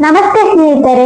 ನಮಸ್ತೆ ಸ್ನೇಹಿತರೆ.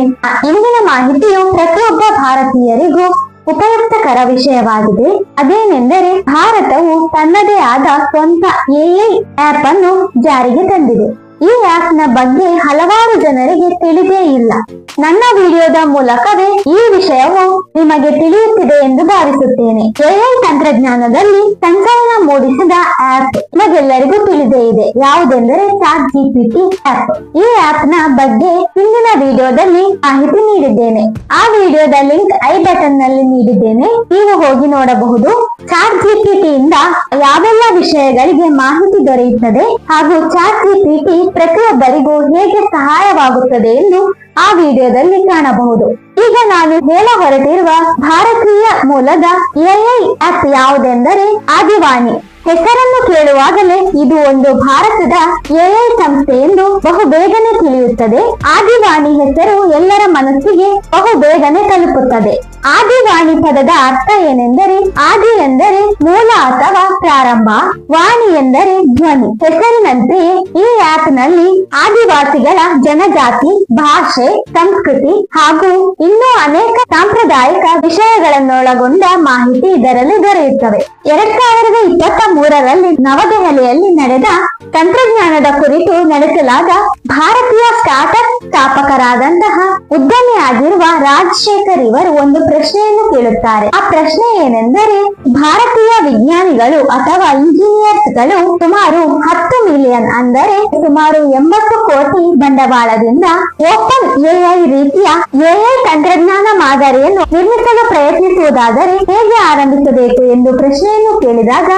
ಇಂದಿನ ಮಾಹಿತಿಯು ಪ್ರತಿಯೊಬ್ಬ ಭಾರತೀಯರಿಗೂ ಉಪಯುಕ್ತಕರ ವಿಷಯವಾಗಿದೆ. ಅದೇನೆಂದರೆ ಭಾರತವು ತನ್ನದೇ ಆದ ಸ್ವಂತ ಎಐ ಆಪ್ ಅನ್ನು ಜಾರಿಗೆ ತಂದಿದೆ. ಈ ಆಪ್ನ ಬಗ್ಗೆ ಹಲವಾರು ಜನರಿಗೆ ತಿಳಿದೇ ಇಲ್ಲ. ನನ್ನ ವಿಡಿಯೋದ ಮೂಲಕವೇ ಈ ವಿಷಯವು ನಿಮಗೆ ತಿಳಿಯುತ್ತಿದೆ ಎಂದು ಭಾವಿಸುತ್ತೇನೆ. ಎಐ ತಂತ್ರಜ್ಞಾನದಲ್ಲಿ ಸಂಚಲನ ಮೂಡಿಸಿದ ಆಪ್ ನಿಮಗೆಲ್ಲರಿಗೂ ತಿಳಿದೇ ಇದೆ. ಯಾವುದೆಂದರೆ ಚಾಟ್ ಜಿಪಿಟಿ ಆಪ್. ಈ ಆಪ್ನ ಬಗ್ಗೆ ಹಿಂದಿನ ವಿಡಿಯೋದಲ್ಲಿ ಮಾಹಿತಿ ನೀಡಿದ್ದೇನೆ. ಆ ವಿಡಿಯೋದ ಲಿಂಕ್ ಐ ಬಟನ್ನಲ್ಲಿ ನೀಡಿದ್ದೇನೆ. ನೀವು ಹೋಗಿ ನೋಡಬಹುದು. ಚಾಟ್ ಜಿಪಿಟಿ ಇಂದ ಯಾವೆಲ್ಲ ವಿಷಯಗಳಿಗೆ ಮಾಹಿತಿ ದೊರೆಯುತ್ತದೆ ಹಾಗೂ ಚಾಟ್ ಜಿಪಿಟಿ ಪ್ರತಿಯೊಬ್ಬರಿಗೂ ಹೇಗೆ ಸಹಾಯವಾಗುತ್ತದೆ ಎಂದು ಆ ವಿಡಿಯೋದಲ್ಲಿ ಕಾಣಬಹುದು. ಈಗ ನಾನು ಹೇಳ ಹೊರಟಿರುವ ಭಾರತೀಯ ಮೂಲದ ಎಐ ಆಪ್ ಯಾವುದೆಂದರೆ ಆದಿವಾಣಿ ಹೆಸರನ್ನು ಕೇಳುವಾಗಲೇ ಇದು ಒಂದು ಭಾರತದ ಎಐ ಸಂಸ್ಥೆ ಎಂದು ಬಹು ಬೇಗನೆ ತಿಳಿಯುತ್ತದೆ. ಆದಿವಾಣಿ ಹೆಸರು ಎಲ್ಲರ ಮನಸ್ಸಿಗೆ ಬಹು ಬೇಗನೆ ತಲುಪುತ್ತದೆ. ಆದಿವಾಣಿ ಪದದ ಅರ್ಥ ಏನೆಂದರೆ ಆದಿ ಎಂದರೆ ಮೂಲ ಅಥವಾ ಪ್ರಾರಂಭ, ವಾಣಿ ಎಂದರೆ ಧ್ವನಿ. ಹೆಸರಿನಂತೆಯೇ ಈ ಆಪ್ನಲ್ಲಿ ಆದಿವಾಸಿಗಳ ಜನಜಾತಿ, ಭಾಷೆ, ಸಂಸ್ಕೃತಿ ಹಾಗೂ ಇನ್ನೂ ಅನೇಕ ಸಾಂಪ್ರದಾಯಿಕ ವಿಷಯಗಳನ್ನೊಳಗೊಂಡ ಮಾಹಿತಿ ಇದರಲ್ಲಿ ದೊರೆಯುತ್ತವೆ. ಎರಡ್ ಸಾವಿರದ ಇಪ್ಪತ್ತ ಮೂರರಲ್ಲಿ ನವದೆಹಲಿಯಲ್ಲಿ ನಡೆದ ತಂತ್ರಜ್ಞಾನದ ಕುರಿತು ನಡೆಸಲಾದ ಭಾರತೀಯ ಸ್ಟಾರ್ಟ್ಅಪ್ ಸ್ಥಾಪಕರಾದಂತಹ ಉದ್ಯಮಿಯಾಗಿರುವ ರಾಜಶೇಖರ್ ಇವರು ಒಂದು ಪ್ರಶ್ನೆಯನ್ನು ಕೇಳುತ್ತಾರೆ. ಆ ಪ್ರಶ್ನೆ ಏನೆಂದರೆ, ಭಾರತೀಯ ವಿಜ್ಞಾನಿಗಳು ಅಥವಾ ಇಂಜಿನಿಯರ್ಸ್ಗಳು ಸುಮಾರು ಹತ್ತು ಮಿಲಿಯನ್ ಅಂದರೆ ಸುಮಾರು ಎಂಬತ್ತು ಕೋಟಿ ಬಂಡವಾಳದಿಂದ ಓಪನ್ ಎಐ ರೀತಿಯ ಎಐ ತಂತ್ರಜ್ಞಾನ ಮಾದರಿಯನ್ನು ನಿರ್ಮಿಸಲು ಪ್ರಯತ್ನಿಸುವುದಾದರೆ ಹೇಗೆ ಆರಂಭಿಸಬೇಕು ಎಂದು ಪ್ರಶ್ನೆಯನ್ನು ಕೇಳಿದಾಗ,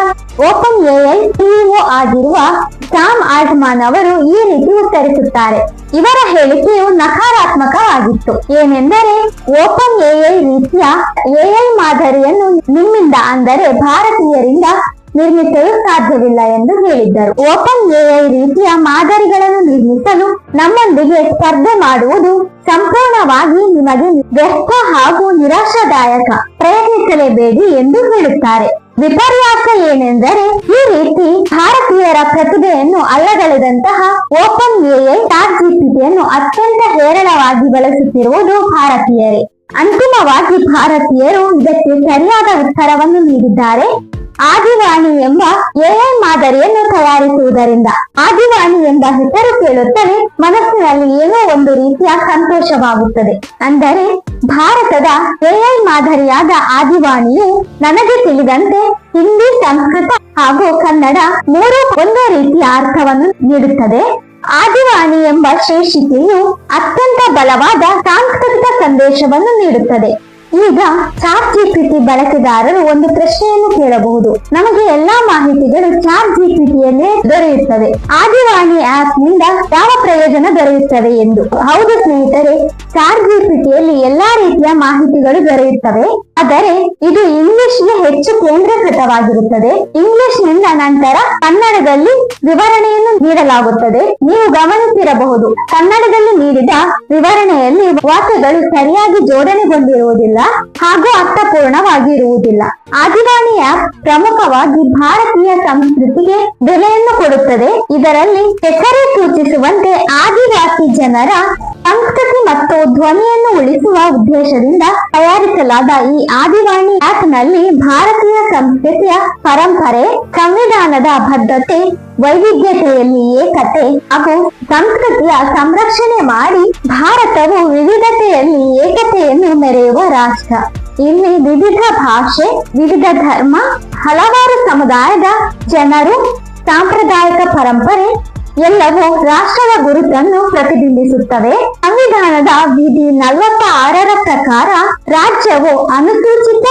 ಓಪನ್ ಎಐ ಆಗಿರುವ ಸಾಮ್ ಆಲ್ಟ್ಮಾನ್ ಅವರು ಈ ರೀತಿ ಉತ್ತರಿಸುತ್ತಾರೆ. ಇವರ ಹೇಳಿಕೆಯು ನಕಾರಾತ್ಮಕವಾಗಿತ್ತು. ಏನೆಂದರೆ, ಓಪನ್ ಎಐ ರೀತಿಯ ಎಐ ಮಾದರಿಯನ್ನು ನಿಮ್ಮಿಂದ ಅಂದರೆ ಭಾರತೀಯರಿಂದ ನಿರ್ಮಿಸಲು ಸಾಧ್ಯವಿಲ್ಲ ಎಂದು ಹೇಳಿದ್ದರು. ಓಪನ್ ಎಐ ರೀತಿಯ ಮಾದರಿಗಳನ್ನು ನಿರ್ಮಿಸಲು ನಮ್ಮೊಂದಿಗೆ ಸ್ಪರ್ಧೆ ಮಾಡುವುದು ಸಂಪೂರ್ಣವಾಗಿ ನಿಮಗೆ ವ್ಯರ್ಥ ಹಾಗೂ ನಿರಾಶಾದಾಯಕ. ಪ್ರಯತ್ನಿಸಲೇಬೇಡಿ ಎಂದು ಹೇಳುತ್ತಾರೆ. ವಿಪರ್ಯಾಸ ಏನೆಂದರೆ, ಈ ರೀತಿ ಭಾರತೀಯರ ಪ್ರತಿಭೆಯನ್ನು ಅಲ್ಲಗಳೆದಂತಹ ಓಪನ್ ಎಐ ಚಾಟ್ ಜಿಪಿಟಿಯನ್ನು ಅತ್ಯಂತ ಹೇರಳವಾಗಿ ಬಳಸುತ್ತಿರುವುದು ಭಾರತೀಯರೇ. ಅಂತಿಮವಾಗಿ ಭಾರತೀಯರು ಇದಕ್ಕೆ ಸರಿಯಾದ ಉತ್ತರವನ್ನು ನೀಡಿದ್ದಾರೆ. ಆದಿವಾಣಿ ಎಂಬ ಎಐ ಮಾದರಿಯನ್ನು ತಯಾರಿಸುವುದರಿಂದ ಆದಿವಾಣಿ ಎಂಬ ಹೆಸರು ಕೇಳುತ್ತಲೇ ಮನಸ್ಸಿನಲ್ಲಿ ಏನೋ ಒಂದು ರೀತಿಯ ಸಂತೋಷವಾಗುತ್ತದೆ. ಅಂದರೆ ಭಾರತದ ಎಐ ಮಾದರಿಯಾದ ಆದಿವಾಣಿಯು ನನಗೆ ತಿಳಿದಂತೆ ಹಿಂದಿ, ಸಂಸ್ಕೃತ ಹಾಗೂ ಕನ್ನಡ ಮೂರು ಒಂದೇ ರೀತಿಯ ಅರ್ಥವನ್ನು ನೀಡುತ್ತದೆ. ಆದಿವಾಣಿ ಎಂಬ ಶೀರ್ಷಿಕೆಯು ಅತ್ಯಂತ ಬಲವಾದ ಸಾಂಸ್ಕೃತಿಕ ಸಂದೇಶವನ್ನು ನೀಡುತ್ತದೆ. ಈಗ ಚಾಟ್ ಜಿಪಿಟಿ ಬಳಕೆದಾರರು ಒಂದು ಪ್ರಶ್ನೆಯನ್ನು ಕೇಳಬಹುದು. ನಮಗೆ ಎಲ್ಲಾ ಮಾಹಿತಿಗಳು ಚಾಟ್ ಜಿಪಿಟಿಯಲ್ಲೇ ದೊರೆಯುತ್ತವೆ. ಆದಿವಾಣಿ ಆಪ್ನಿಂದ ಯಾವ ಪ್ರಯೋಜನ ದೊರೆಯುತ್ತವೆ ಎಂದು. ಹೌದು ಸ್ನೇಹಿತರೆ ಚಾಟ್ ಜಿಪಿಟಿಯಲ್ಲಿ ಎಲ್ಲಾ ರೀತಿಯ ಮಾಹಿತಿಗಳು ದೊರೆಯುತ್ತವೆ. ಆದರೆ ಇದು ಇಂಗ್ಲಿಷ್ಗೆ ಹೆಚ್ಚು ಕೇಂದ್ರೀಕೃತವಾಗಿರುತ್ತದೆ. ಇಂಗ್ಲಿಷ್ನಿಂದ ನಂತರ ಕನ್ನಡದಲ್ಲಿ ವಿವರಣೆಯನ್ನು ನೀಡಲಾಗುತ್ತದೆ. ನೀವು ಗಮನಿಸಿರಬಹುದು, ಕನ್ನಡದಲ್ಲಿ ನೀಡಿದ ವಿವರಣೆಯಲ್ಲಿ ವಾಕ್ಯಗಳು ಸರಿಯಾಗಿ ಜೋಡಣೆಗೊಂಡಿರುವುದಿಲ್ಲ ಹಾಗೂ ಅರ್ಥಪೂರ್ಣವಾಗಿರುವುದಿಲ್ಲ. ಆದಿವಾಣಿ ಆಪ್ ಪ್ರಮುಖವಾಗಿ ಭಾರತೀಯ ಸಂಸ್ಕೃತಿಗೆ ಬೆಲೆಯನ್ನು ಕೊಡುತ್ತದೆ. ಇದರಲ್ಲಿ ಹೆಸರೇ ಸೂಚಿಸುವಂತೆ ಆದಿವಾಸಿ ಜನರ ಸಂಸ್ಕೃತಿ ಮತ್ತು ಧ್ವನಿಯನ್ನು ಉಳಿಸುವ ಉದ್ದೇಶದಿಂದ ತಯಾರಿಸಲಾದ ಈ ಆದಿವಾಣಿ ಆಪ್ನಲ್ಲಿ ಭಾರತೀಯ ಸಂಸ್ಕೃತಿಯ ಪರಂಪರೆ, ಸಂವಿಧಾನದ ಬದ್ಧತೆ, ವೈವಿಧ್ಯತೆಯಲ್ಲಿ ಏಕತೆ ಹಾಗೂ ಸಂಸ್ಕೃತಿಯ ಸಂರಕ್ಷಣೆ ಮಾಡಿ ಭಾರತವು ವಿವಿಧತೆಯಲ್ಲಿ ಏಕತೆಯನ್ನು ಮೆರೆಯುವ ರಾಷ್ಟ್ರ. ಇಲ್ಲಿ ವಿವಿಧ ಭಾಷೆ, ವಿವಿಧ ಧರ್ಮ, ಹಲವಾರು ಸಮುದಾಯದ ಜನರು, ಸಾಂಪ್ರದಾಯಿಕ ಪರಂಪರೆ ಎಲ್ಲವೂ ರಾಷ್ಟ್ರದ ಗುರುತನ್ನು ಪ್ರತಿಬಿಂಬಿಸುತ್ತವೆ. ಸಂವಿಧಾನದ ವಿಧಿ ನಲವತ್ತ ಆರರ ಪ್ರಕಾರ ರಾಜ್ಯವು ಅನುಸೂಚಿತ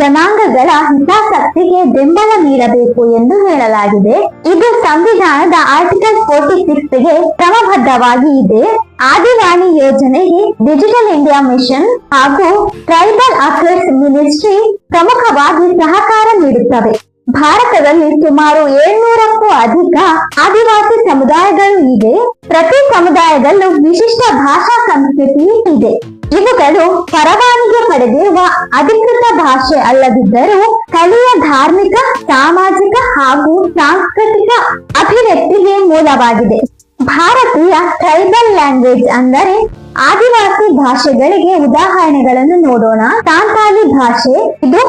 ಜನಾಂಗಗಳ ಹಿತಾಸಕ್ತಿಗೆ ಬೆಂಬಲ ನೀಡಬೇಕು ಎಂದು ಹೇಳಲಾಗಿದೆ. ಇದು ಸಂವಿಧಾನದ ಆರ್ಟಿಕಲ್ ಫೋರ್ಟಿ ಸಿಕ್ಸ್ಗೆ ಕ್ರಮಬದ್ಧವಾಗಿ ಇದೆ. ಆದಿವಾಣಿ ಯೋಜನೆಗೆ ಡಿಜಿಟಲ್ ಇಂಡಿಯಾ ಮಿಷನ್ ಹಾಗೂ ಟ್ರೈಬಲ್ ಅಫೇರ್ಸ್ ಮಿನಿಸ್ಟ್ರಿ ಪ್ರಮುಖವಾಗಿ ಸಹಕಾರ ನೀಡುತ್ತವೆ. ಭಾರತದಲ್ಲಿ ಸುಮಾರು ಏಳ್ನೂರಕ್ಕೂ ಅಧಿಕ ಆದಿವಾಸಿ ಸಮುದಾಯಗಳು ಇದೆ. ಪ್ರತಿ ಸಮುದಾಯದಲ್ಲೂ ವಿಶಿಷ್ಟ ಭಾಷಾ ಸಂಸ್ಕೃತಿ ಇದೆ. ಇವುಗಳು ಪರವಾನಿಗೆ ಪಡೆದಿರುವ ಅಧಿಕೃತ ಭಾಷೆ ಅಲ್ಲದಿದ್ದರೂ ಸ್ಥಳೀಯ ಧಾರ್ಮಿಕ, ಸಾಮಾಜಿಕ ಹಾಗೂ ಸಾಂಸ್ಕೃತಿಕ ಅಭಿವ್ಯಕ್ತಿಗೆ ಮೂಲವಾಗಿದೆ. ಭಾರತೀಯ ಟ್ರೈಬಲ್ ಲ್ಯಾಂಗ್ವೇಜ್ ಅಂದರೆ ಆದಿವಾಸಿ ಭಾಷೆಗಳಿಗೆ ಉದಾಹರಣೆಗಳನ್ನು ನೋಡೋಣ. ಸಾಂತಾಲಿ ಭಾಷೆ, ಇದು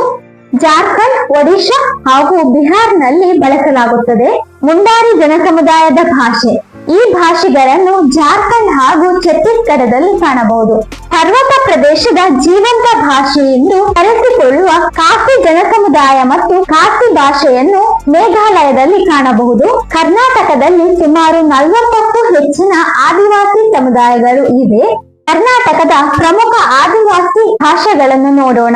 ಜಾರ್ಖಂಡ್, ಒಡಿಶಾ ಹಾಗೂ ಬಿಹಾರ್ನಲ್ಲಿ ಬಳಸಲಾಗುತ್ತದೆ. ಮುಂಡಾರಿ ಜನಸಮುದಾಯದ ಭಾಷೆ. ಈ ಭಾಷೆಗಳನ್ನು ಜಾರ್ಖಂಡ್ ಹಾಗೂ ಛತ್ತೀಸ್ಗಢದಲ್ಲಿ ಕಾಣಬಹುದು. ಪರ್ವತ ಪ್ರದೇಶದ ಜೀವಂತ ಭಾಷೆ ಎಂದು ಕರೆಸಿಕೊಳ್ಳುವ ಖಾಸಿ ಜನಸಮುದಾಯ ಮತ್ತು ಕಾಫಿ ಭಾಷೆಯನ್ನು ಮೇಘಾಲಯದಲ್ಲಿ ಕಾಣಬಹುದು. ಕರ್ನಾಟಕದಲ್ಲಿ ಸುಮಾರು ನಲವತ್ತಕ್ಕೂ ಹೆಚ್ಚಿನ ಆದಿವಾಸಿ ಸಮುದಾಯಗಳು ಇವೆ. ಕರ್ನಾಟಕದ ಪ್ರಮುಖ ಆದಿವಾಸಿ ಭಾಷೆಗಳನ್ನು ನೋಡೋಣ.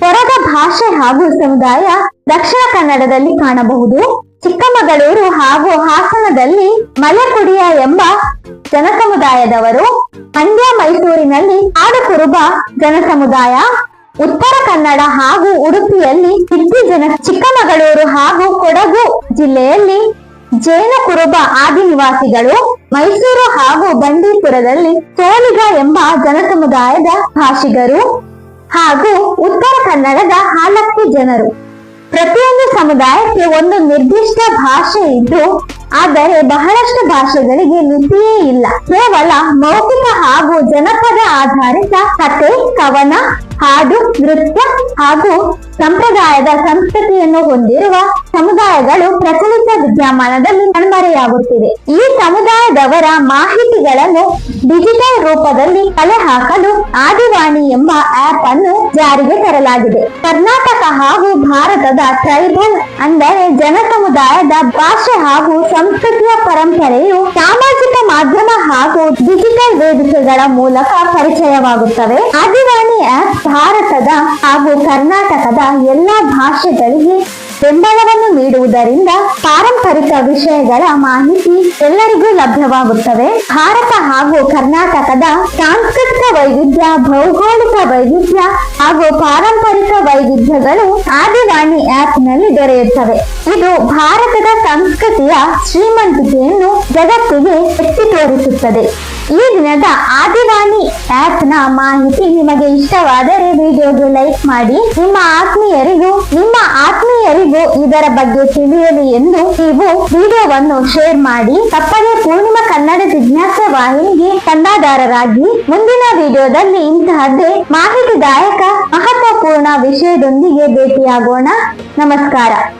ಕೊರಗ ಭಾಷೆ ಹಾಗೂ ಸಮುದಾಯ ದಕ್ಷಿಣ ಕನ್ನಡದಲ್ಲಿ ಕಾಣಬಹುದು. ಚಿಕ್ಕಮಗಳೂರು ಹಾಗೂ ಹಾಸನದಲ್ಲಿ ಮಲೆಕುಡಿಯ ಎಂಬ ಜನಸಮುದಾಯದವರು ಮಂಡ್ಯ ಮೈಸೂರಿನಲ್ಲಿ ಆಡುಕುರುಬ ಜನಸಮುದಾಯ. ಉತ್ತರ ಕನ್ನಡ ಹಾಗೂ ಉಡುಪಿಯಲ್ಲಿ ಸಿದ್ದಿ ಜನ ಚಿಕ್ಕಮಗಳೂರು ಹಾಗೂ ಕೊಡಗು ಜಿಲ್ಲೆಯಲ್ಲಿ ಜೈನ ಕುರುಬ ಆದಿ ನಿವಾಸಿಗಳು ಮೈಸೂರು ಹಾಗೂ ಬಂಡೀಪುರದಲ್ಲಿ ಸೋಲಿಗ ಎಂಬ ಜನಸಮುದಾಯದ ಭಾಷಿಗರು. ಹಾಗೂ ಉತ್ತರ ಕನ್ನಡದ ಹಾಲಕ್ಕಿ ಜನರು. ಪ್ರತಿಯೊಂದು ಸಮುದಾಯಕ್ಕೆ ಒಂದು ನಿರ್ದಿಷ್ಟ ಭಾಷೆ ಇದ್ದು, ಆದರೆ ಬಹಳಷ್ಟು ಭಾಷೆಗಳಿಗೆ ಲಿಪಿಯೇ ಇಲ್ಲ. ಕೇವಲ ಮೌಖಿಕ ಹಾಗೂ ಜನಪದ ಆಧಾರಿತ ಕತೆ, ಕವನ, ಹಾಡು, ನೃತ್ಯ ಹಾಗೂ ಸಂಪ್ರದಾಯದ ಸಂಸ್ಕೃತಿಯನ್ನು ಹೊಂದಿರುವ ಸಮುದಾಯಗಳು ಪ್ರಚಲಿತ ವಿದ್ಯಮಾನದಲ್ಲಿ ಕಣ್ಮರೆಯಾಗುತ್ತಿದೆ ಈ ಸಮುದಾಯದವರ ಮಾಹಿತಿಗಳನ್ನು ಡಿಜಿಟಲ್ ರೂಪದಲ್ಲಿ ಕಲೆ ಹಾಕಲು ಆದಿವಾಣಿ ಎಂಬ ಆಪ್ ಅನ್ನು ಜಾರಿಗೆ ತರಲಾಗಿದೆ. ಕರ್ನಾಟಕ ಹಾಗೂ ಭಾರತದ ಟ್ರೈಬಲ್ ಅಂದರೆ ಜನ ಸಮುದಾಯದ ಭಾಷೆ ಹಾಗೂ ಸಂಸ್ಕೃತಿಯ ಪರಂಪರೆಯು ಸಾಮಾಜಿಕ ಮಾಧ್ಯಮ ಹಾಗೂ ಡಿಜಿಟಲ್ ವೇದಿಕೆಗಳ ಮೂಲಕ ಪರಿಚಯವಾಗುತ್ತವೆ. ಆದಿವಾಣಿ ಆಪ್ ಭಾರತದ ಹಾಗೂ ಕರ್ನಾಟಕದ ಎಲ್ಲಾ ಭಾಷೆಗಳಿಗೆ ಬೆಂಬಲವನ್ನು ನೀಡುವುದರಿಂದ ಪಾರಂಪರಿಕ ವಿಷಯಗಳ ಮಾಹಿತಿ ಎಲ್ಲರಿಗೂ ಲಭ್ಯವಾಗುತ್ತವೆ. ಭಾರತ ಹಾಗೂ ಕರ್ನಾಟಕದ ಸಾಂಸ್ಕೃತಿಕ ವೈವಿಧ್ಯ, ಭೌಗೋಳಿಕ ವೈವಿಧ್ಯ ಹಾಗೂ ಪಾರಂಪರಿಕ ವೈವಿಧ್ಯಗಳು ಆದಿವಾಣಿ ಆಪ್ನಲ್ಲಿ ದೊರೆಯುತ್ತವೆ. ಇದು ಭಾರತದ ಸಂಸ್ಕೃತಿಯ ಶ್ರೀಮಂತಿಕೆಯನ್ನು ಜಗತ್ತಿಗೆ ಎತ್ತಿ ತೋರಿಸುತ್ತದೆ. ಈ ದಿನದ ಆದಿವಾಣಿ ಆಪ್ನ ಮಾಹಿತಿ ನಿಮಗೆ ಇಷ್ಟವಾದರೆ ವಿಡಿಯೋಗೆ ಲೈಕ್ ಮಾಡಿ. ನಿಮ್ಮ ಆತ್ಮೀಯರಿಗೂ ನಿಮ್ಮ ಆತ್ಮೀಯರಿಗೂ ಇದರ ಬಗ್ಗೆ ತಿಳಿಯಲಿ ಎಂದು ನೀವು ವಿಡಿಯೋವನ್ನು ಶೇರ್ ಮಾಡಿ. ತಪ್ಪದೆ ಪೂರ್ಣಿಮಾ ಕನ್ನಡ ಜಿಜ್ಞಾಸ ವಾಹಿನಿಗೆ ಚಂದಾದಾರರಾಗಿ ಮುಂದಿನ ವಿಡಿಯೋದಲ್ಲಿ ಇಂತಹದ್ದೇ ಮಾಹಿತಿದಾಯಕ, ಮಹತ್ವಪೂರ್ಣ ವಿಷಯದೊಂದಿಗೆ ಭೇಟಿಯಾಗೋಣ. ನಮಸ್ಕಾರ.